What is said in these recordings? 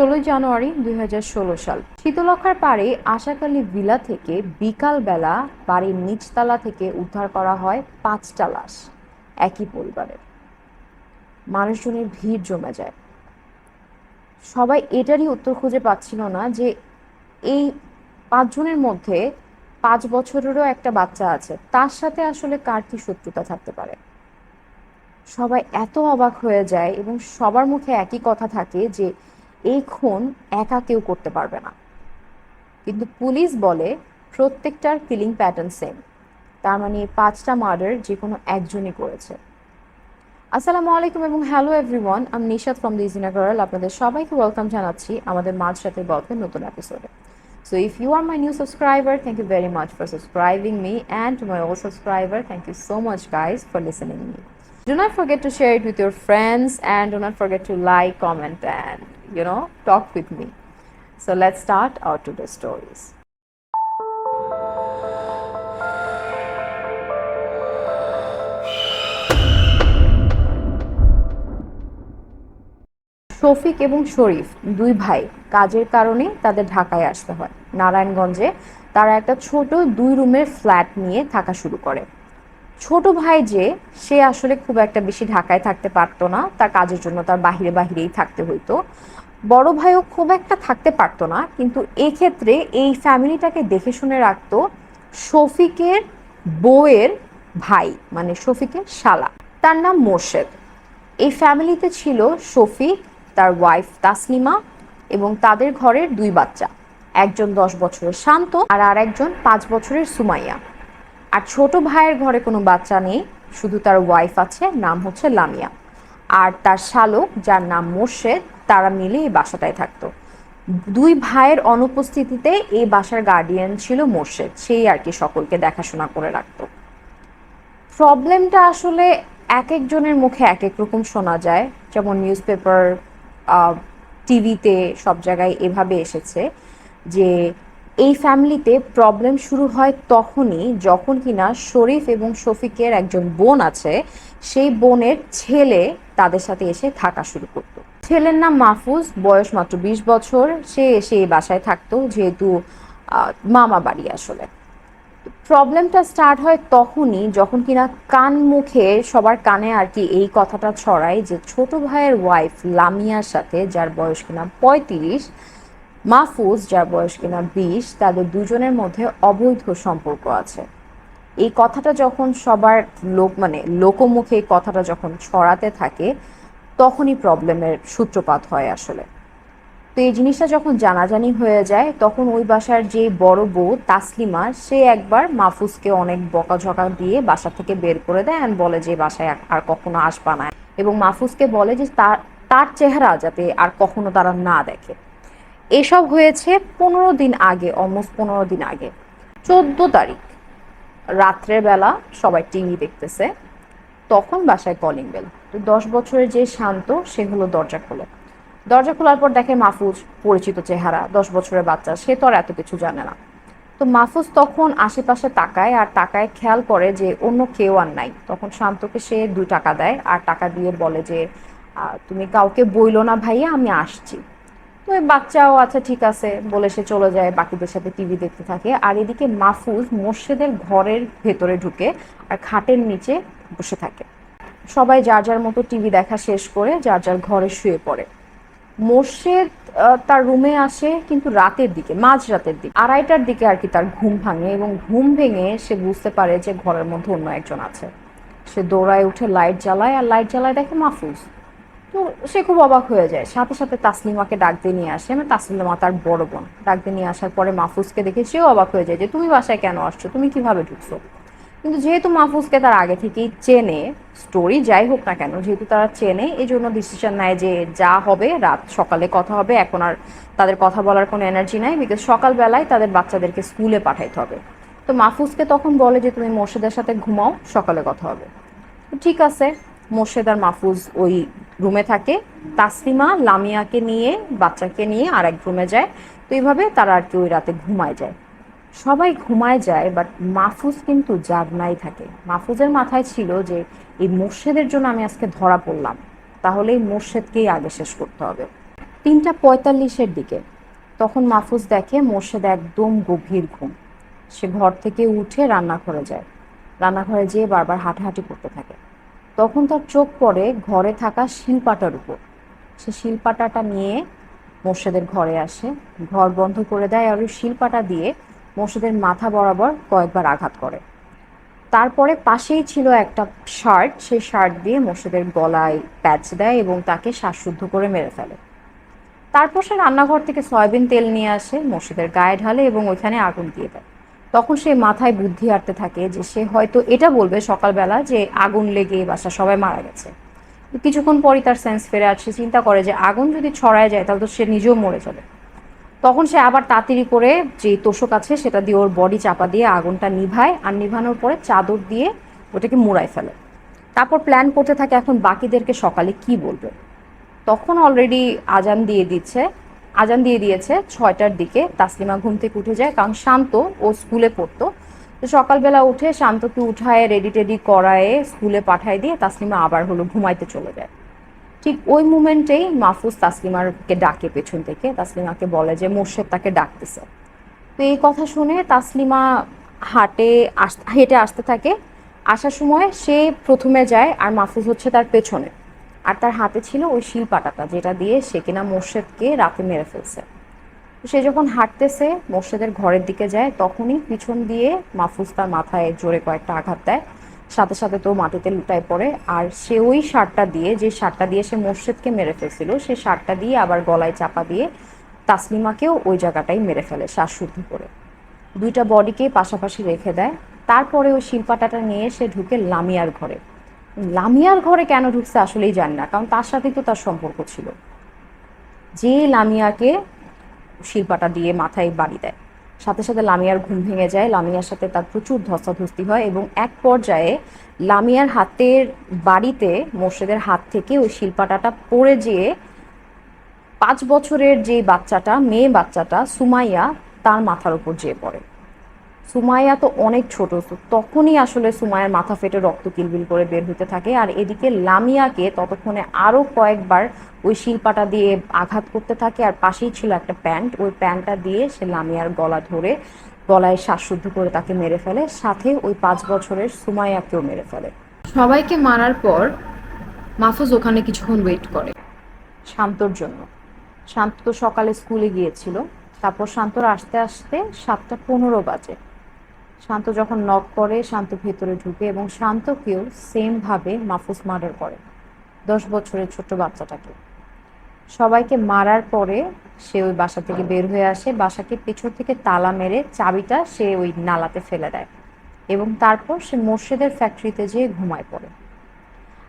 ষোলোই জানুয়ারি দুই হাজার ষোলো সাল। শীতলক্ষার পাড়ে আশাকালী ভিলা থেকে বিকালবেলা বাড়ির নিচতলা থেকে উদ্ধার করা হয় পাঁচটা লাশ, একই পরিবারের। মানুষজনের ভিড় জমে যায়। সবাই এটারই উত্তর খুঁজে পাচ্ছিল না যে এই পাঁচজনের মধ্যে পাঁচ বছরেরও একটা বাচ্চা আছে, তার সাথে আসলে কার কি শত্রুতা থাকতে পারে? সবাই এত অবাক হয়ে যায় এবং সবার মুখে একই কথা থাকে যে এই খুন একা কেউ করতে পারবে না। কিন্তু পুলিশ বলে প্রত্যেকটার কিলিং প্যাটার্ন সেম তার মানে পাঁচটা মার্ডার যে কোনো একজনই করেছে। আসসালামু আলাইকুম এবং হ্যালো এভরিওয়ান আমি নিশাদ ফ্রম দিজি নাগারাল আপনাদের সবাইকে ওয়েলকাম জানাচ্ছি আমাদের মাঝ সাথে গল্পের নতুন এপিসোডে so if you are my new subscriber thank you very much for subscribing me and my all subscriber thank you so much guys for listening me do not forget to share it with your friends and do not forget to like comment and you know, talk with me. So let's start our today's stories. Shafiq এবং শরীফ দুই ভাই কাজের কারণে তাদের ঢাকায় আসতে হয় নারায়ণগঞ্জে তারা একটা ছোট দুই রুমের ফ্ল্যাট নিয়ে থাকা শুরু করে ছোট ভাই যে, সে আসলে খুব একটা বেশি ঢাকায় থাকতে পারতো না। তার কাজের জন্য তার বাহিরে বাহিরেই থাকতে হইতো। বড় ভাইও খুব একটা থাকতে পারতো না, কিন্তু এক্ষেত্রে এই ফ্যামিলিটাকে দেখে শুনে রাখতো শফিকের বউয়ের ভাই মানে শফিকের শালা। তার নাম মোর্শেদ। এই ফ্যামিলিতে ছিল শফিক, তার ওয়াইফ তাসলিমা এবং তাদের ঘরের দুই বাচ্চা। একজন দশ বছরের শান্ত আর আর একজন পাঁচ বছরের সুমাইয়া। আর ছোট ভাইয়ের ঘরে কোনো বাচ্চা নেই, শুধু তার ওয়াইফ আছে, নাম হচ্ছে লামিয়া। আর তার শালক, যার নাম মোর্শেদ, তারা মিলে এই বাসাটায় থাকতো। দুই ভাইয়ের অনুপস্থিতিতে এই বাসার গার্ডিয়ান ছিল মোর্শেদ, সেই আর কি সকলকে দেখাশোনা করে রাখতো। প্রবলেমটা আসলে এক একজনের মুখে এক এক রকম শোনা যায়। যেমন নিউজ পেপার টিভিতে সব জায়গায় এভাবে এসেছে যে এই ফ্যামিলিতে প্রবলেম শুরু হয় তখনই যখন কিনা শরীফ এবং শফিকের একজন বোন আছে, সেই বোনের ছেলে তাদের সাথে এসে থাকা শুরু করতো। ছেলের নাম মাহফুজ, বয়স মাত্র বিশ বছর, সে এসে এই বাসায় থাকতো যেহেতু মামা বাড়ি আসলে। প্রবলেমটা স্টার্ট হয় তখনই যখন কিনা কান মুখে সবার কানে আর কি এই কথাটা ছড়ায় যে ছোট ভাইয়ের ওয়াইফ লামিয়ার সাথে, যার বয়স কিনা পঁয়ত্রিশ মাহফুজ, যার বয়স কিনা বিশ, তাদের দুজনের মধ্যে অবৈধ সম্পর্ক আছে। এই কথাটা যখন সবার লোক মানে লোকমুখে এই কথাটা যখন ছড়াতে থাকে, তখনই প্রবলেমের সূত্রপাত হয় আসলে। তো এই জিনিসটা যখন জানাজানি হয়ে যায়, তখন ওই বাসার যে বড় বউ, তাসলিমা, সে একবার মাহফুজকে অনেক বকাঝকা দিয়ে বাসা থেকে বের করে দেয় অ্যান্ড বলে যে বাসায় আর- কখনো আসবা না। এবং মাহফুজকে বলে যে তার তার চেহারা যাতে আর কখনো তারা না দেখে। এসব হয়েছে পনেরো দিন আগে অলমোস্ট পনেরো দিন আগে। চোদ্দ তারিখ, রাত্রের বেলা সবাই টিভি দেখতেছে, তখন বাসায় কলিং বেল তো দশ বছরের যে শান্ত, সে দরজা খোলে। দরজা খোলার পর দেখে মাহফুজ পরিচিত চেহারা, দশ বছরের বাচ্চা, সে তো আর এত কিছু জানে না। তো মাহফুজ তখন আশেপাশে তাকায়, আর তাকায় খেয়াল করে যে অন্য কেউ আর নাই। তখন শান্তকে সে দুই টাকা দেয়, আর টাকা দিয়ে বলে যে তুমি কাউকে বইলো না ভাইয়া, আমি আসছি। ওই বাচ্চাও আচ্ছা ঠিক আছে, বলে সে চলে যায়, বাকিদের সাথে টিভি দেখতে থাকে। আর এদিকে মাহফুজ মোর্শেদের ঘরের ভেতরে ঢুকে আর খাটের নিচে বসে থাকে। সবাই যার যার মতো টিভি দেখা শেষ করে যার যার ঘরে শুয়ে পড়ে। মোর্শেদ তার রুমে আসে কিন্তু রাতের দিকে মাঝ রাতের দিকে। আড়াইটার দিকে আর কি তার ঘুম ভাঙে এবং ঘুম ভেঙে সে বুঝতে পারে যে ঘরের মধ্যে অন্য একজন আছে। সে দৌড়ায়, উঠে, লাইট জ্বালায়, আর লাইট জ্বালায় দেখে মাহফুজ। তো সে খুব অবাক হয়ে যায়। সাথে সাথে তাসলিমাকে ডাক দিয়ে নিয়ে আসে। মানে তাসলিমা তার বড় বোন। ডাক দিয়ে নিয়ে আসার পরে মাহফুজকে দেখে সেও অবাক হয়ে যায় যে, তুমি বাসায় কেন আসছো? তুমি কীভাবে ঢুকছো? কিন্তু যেহেতু মাহফুজকে তার আগে থেকেই চেনে স্টোরি যাই হোক না কেন, যেহেতু তারা চেনে এই জন্য ডিসিশন নেয় যে যা হবে, রাত সকালে কথা হবে। এখন আর তাদের কথা বলার কোনো এনার্জি নাই বিকজ সকালবেলায় তাদের বাচ্চাদেরকে স্কুলে পাঠাইতে হবে। তো মাহফুজকে তখন বলে যে, তুমি মোর্শেদের সাথে ঘুমাও, সকালে কথা হবে। ঠিক আছে। মোর্শেদ আর মাহফুজ ওই রুমে থাকে। তাসলিমা লামিয়াকে নিয়ে, বাচ্চাকে নিয়ে আর এক রুমে যায়। তো এইভাবে তারা আর কি ওই রাতে ঘুমায় যায়। সবাই ঘুমায় যায় বাট মাহফুজ কিন্তু জাগনাই থাকে। মাহফুজের মাথায় ছিল যে এই মোর্শেদের জন্য আমি আজকে ধরা পড়লাম। তাহলে এই মোর্শেদকেই আগে শেষ করতে হবে। তিনটা পঁয়তাল্লিশের দিকে তখন মাহফুজ দেখে মোর্শেদ একদম গভীর ঘুম। সে ঘর থেকে উঠে রান্নাঘরে যায়। রান্নাঘরে যেয়ে বারবার হাঁটাহাঁটি করতে থাকে। তখন তার চোখ পড়ে ঘরে থাকা শিলপাটার উপর। সে শিলপাটাটা নিয়ে মোর্শেদের ঘরে আসে, ঘর বন্ধ করে দেয় আর ওই শিলপাটা দিয়ে মোর্শেদের মাথা বরাবর কয়েকবার আঘাত করে। তারপরে পাশেই ছিল একটা শার্ট, সেই শার্ট দিয়ে মোর্শেদের গলায় প্যাচ দেয় এবং তাকে শ্বাসশুদ্ধ করে মেরে ফেলে। তারপর সে রান্নাঘর থেকে সয়াবিন তেল নিয়ে আসে মসজিদের গায়ে ঢালে এবং ওইখানে আগুন দিয়ে দেয়। তখন সে মাথায় বুদ্ধি আটতে থাকে যে সে হয়তো এটা বলবে সকালবেলা যে আগুন লেগে বাসা সবাই মারা গেছে। কিছুক্ষণ পরই তার সেন্স ফেরে আসছে চিন্তা করে যে আগুন যদি ছড়ায় যায় তাহলে তো সে নিজেও মরে যাবে। তখন সে আবার তাড়াতাড়ি করে যে তোষক আছে সেটা দিয়ে ওর বডি চাপা দিয়ে আগুনটা নিভায় আর নিভানোর পরে চাদর দিয়ে ওটাকে মুড়ায় ফেলে। তারপর প্ল্যান করতে থাকে এখন বাকিদেরকে সকালে কি বলবে। তখন অলরেডি আজান দিয়ে দিচ্ছে আজান দিয়ে দিয়েছে ছয়টার দিকে। তাসলিমা ঘুম থেকে উঠে যায় কারণ শান্ত ও স্কুলে পড়তো। তো সকালবেলা উঠে শান্তকে উঠায় রেডি টেডি করায়ে স্কুলে পাঠায় দিয়ে তাসলিমা আবার হলো ঘুমাইতে চলে যায়। ঠিক ওই মুমেন্টেই মাহফুজ তাসলিমারকে ডাকে পেছন থেকে। তাসলিমাকে বলে যে, মোর্শেদ তাকে ডাকতেছে। তো এই কথা শুনে তাসলিমা হাটে হেঁটে আসতে থাকে। আসার সময় সে প্রথমে যায় আর মাহফুজ হচ্ছে তার পেছনে। আর তার হাতে ছিল ওই শিলপাটাটা, যেটা দিয়ে সে কিনা মোর্শেদকে রাতে মেরে ফেলছে। সে যখন হাঁটতেছে, মোর্শেদের ঘরের দিকে যায়, তখনই পিছন দিয়ে মাহফুজ তার মাথায় জোরে কয়েকটা আঘাত দেয়। সাথে সাথে তো মাটিতে লুটায় পড়ে। আর সে ওই শার্টটা দিয়ে, যে শার্টটা দিয়ে সে মোর্শেদকে মেরে ফেলছিল, সে শার্টটা দিয়ে আবার গলায় চাপা দিয়ে তাসলিমাকেও ওই জায়গাটাই মেরে ফেলে শ্বাসশুদ্ধ করে। দুইটা বডিকে পাশাপাশি রেখে দেয়। তারপরে ওই শিল্পাটাটা নিয়ে সে ঢুকে লামিয়ার ঘরে। লামিয়ার ঘরে কেন ঢুকছে আসলেই জানি না, কারণ তার সাথেই তো তার সম্পর্ক ছিল। যে লামিয়াকে শিল্পাটা দিয়ে মাথায় বাড়ি দেয়, সাথে সাথে লামিয়ার ঘুম ভেঙে যায়, লামিয়ার সাথে তার প্রচুর ধস্তাধস্তি হয় এবং এক পর্যায়ে লামিয়ার হাতের বাড়িতে মোর্শেদের হাত থেকে ওই শিল্পাটাটা পড়ে যেয়ে পাঁচ বছরের যে বাচ্চাটা, মেয়ে বাচ্চাটা, সুমাইয়া তার মাথার উপর যেয়ে পড়ে। সুমাইয়া তো অনেক ছোট তখনই আসলে সুমাইয়ার মাথা ফেটে রক্ত কিলবিল করে বের হতে থাকে। আর এদিকে লামিয়াকে ততক্ষণে আরও কয়েকবার ওই শিল্পাটা দিয়ে আঘাত করতে থাকে আর পাশেই ছিল একটা প্যান্ট। ওই প্যান্টটা দিয়ে সে লামিয়ার গলা ধরে গলায় শ্বাসশুদ্ধ করে তাকে মেরে ফেলে সাথে ওই পাঁচ বছরের সুমাইয়াকেও মেরে ফেলে। সবাইকে মারার পর মাহফুজ ওখানে কিছুক্ষণ ওয়েট করে। শান্তর জন্য। শান্ত তো সকালে স্কুলে গিয়েছিল তারপর শান্তর আসতে আসতে সাতটা পনেরো বাজে। শান্ত যখন নক করে শান্ত ভেতরে ঢুকে এবং শান্তকেও সেমভাবে মাহফুজ মার্ডার করে। দশ বছরের ছোট্ট বাচ্চাটাকে। সবাইকে মারার পরে সে ওই বাসা থেকে বের হয়ে আসে। বাসাকে পেছন থেকে তালা মেরে চাবিটা সে ওই নালাতে ফেলে দেয় এবং তারপর সে মোর্শেদের ফ্যাক্টরিতে যেয়ে ঘুমায় পড়ে।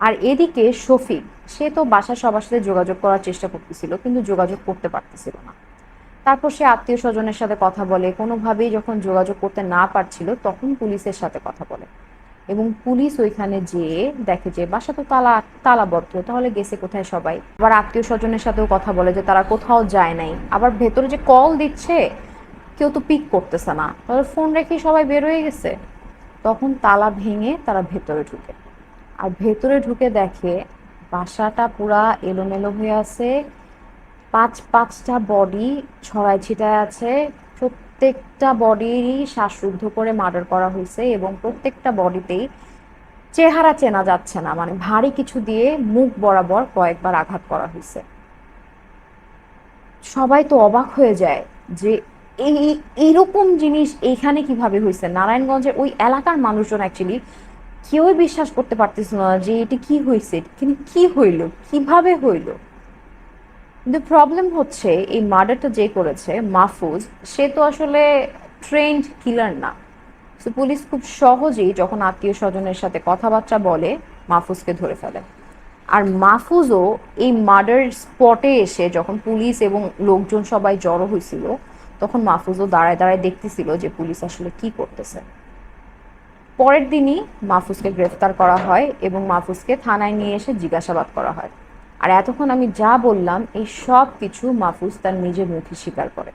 আর এদিকে শফিক, সে তো বাসার সবার সাথে যোগাযোগ করার চেষ্টা করতেছিল, কিন্তু যোগাযোগ করতে পারতেছিল না। তারপর সে আত্মীয় স্বজনের সাথে কথা বলে। কোনোভাবেই যখন যোগাযোগ করতে না পারছিল, তখন পুলিশের সাথে কথা বলে। এবং পুলিশ ওইখানে যেয়ে দেখে যে বাসা তো তালা তালাবদ্ধ তাহলে গেছে কোথায় সবাই? আবার আত্মীয় স্বজনের সাথেও কথা বলে যে তারা কোথাও যায় নাই। আবার ভেতরে যে কল দিচ্ছে, কেউ তো পিক করতেছে না। তাহলে ফোন রেখে সবাই বের হয়ে গেছে। তখন তালা ভেঙে তারা ভেতরে ঢুকে। আর ভেতরে ঢুকে দেখে বাসাটা পুরা এলোমেলো হয়ে আছে। পাঁচ, পাঁচটা বডি ছড়াই ছিটায় আছে। প্রত্যেকটা বডিরই শ্বাসরুদ্ধ করে মার্ডার করা হয়েছে এবং প্রত্যেকটা বডিতেই চেহারা চেনা যাচ্ছে না। মানে ভারী কিছু দিয়ে মুখ বরাবর কয়েকবার আঘাত করা হয়েছে। সবাই তো অবাক হয়ে যায় যে এই এইরকম জিনিস এইখানে কীভাবে হয়েছে? নারায়ণগঞ্জের ওই এলাকার মানুষজন অ্যাকচুয়ালি কেউই বিশ্বাস করতে পারতেছিল না যে এটি কি হয়েছে কিন্তু কি হইল, কীভাবে হইল? কিন্তু প্রবলেম হচ্ছে, এই মার্ডারটা যে করেছে, মাহফুজ, সে তো আসলে ট্রেন্ড কিলার না। তো পুলিশ খুব সহজেই যখন আত্মীয় স্বজনের সাথে কথাবার্তা বলে, মাহফুজকে ধরে ফেলে। আর মাহফুজও এই মার্ডার স্পটে এসে যখন পুলিশ এবং লোকজন সবাই জড়ো হয়েছিল, তখন মাহফুজও দাঁড়ায় দাঁড়ায় দেখতেছিল যে পুলিশ আসলে কি করতেছে। পরের দিনই মাহফুজকে গ্রেফতার করা হয় এবং মাহফুজকে থানায় নিয়ে এসে জিজ্ঞাসাবাদ করা হয়। আর এতক্ষণ আমি যা বললাম, এই সব কিছু মাহফুজ তার নিজের মুখে স্বীকার করে।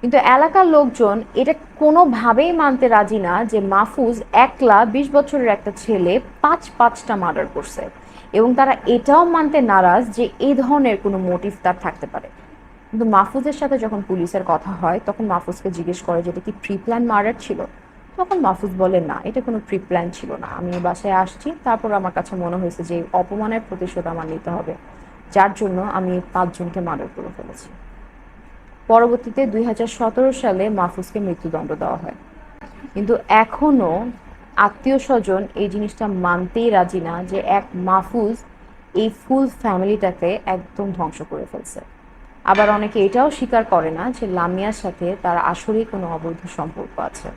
কিন্তু এলাকার লোকজন এটা কোনোভাবেই মানতে রাজি না যে মাহফুজ একলা বিশ বছরের একটা ছেলে পাঁচ পাঁচটা মার্ডার করছে। এবং তারা এটাও মানতে নারাজ যে এই ধরনের কোনো মোটিভ তার থাকতে পারে। কিন্তু মাহফুজের সাথে যখন পুলিশের কথা হয়, তখন মাহফুজকে জিজ্ঞেস করে যে এটা কি প্রি প্ল্যান মার্ডার ছিল? তখন মাহফুজ বলে, না, এটা কোনো প্রি প্ল্যান ছিল না। আমি বাসায় আসছি, তারপর আমার কাছে মনে হয়েছে যে অপমানের প্রতিশোধ আমার নিতে হবে। যার জন্য আমি পাঁচজনকে মার্ডার করে ফেলেছি। পরবর্তীতে দুই হাজার সতেরো সালে মাহফুজকে মৃত্যুদণ্ড দেওয়া হয়। কিন্তু এখনও আত্মীয় স্বজন এই জিনিসটা মানতেই রাজি না যে এক মাহফুজ এই ফুল ফ্যামিলিটাকে একদম ধ্বংস করে ফেলছে। আবার অনেকে এটাও স্বীকার করে না যে লামিয়ার সাথে তার আসলেই কোনো অবৈধ সম্পর্ক আছে।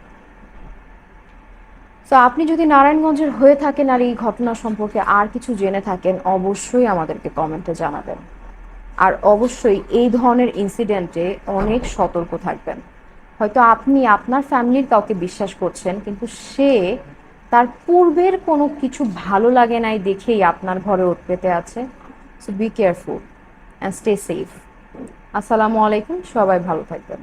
তো আপনি যদি নারায়ণগঞ্জের হয়ে থাকেন আর এই ঘটনা সম্পর্কে আর কিছু জেনে থাকেন, অবশ্যই আমাদেরকে কমেন্টে জানাবেন। আর অবশ্যই এই ধরনের ইনসিডেন্টে অনেক সতর্ক থাকবেন। হয়তো আপনি আপনার ফ্যামিলির কাউকে বিশ্বাস করছেন, কিন্তু সে তার পূর্বের কোনো কিছু ভালো লাগে নাই দেখেই আপনার ঘরে পেতে আছে। So be careful and stay safe আসসালামু আলাইকুম, সবাই ভালো থাকবেন।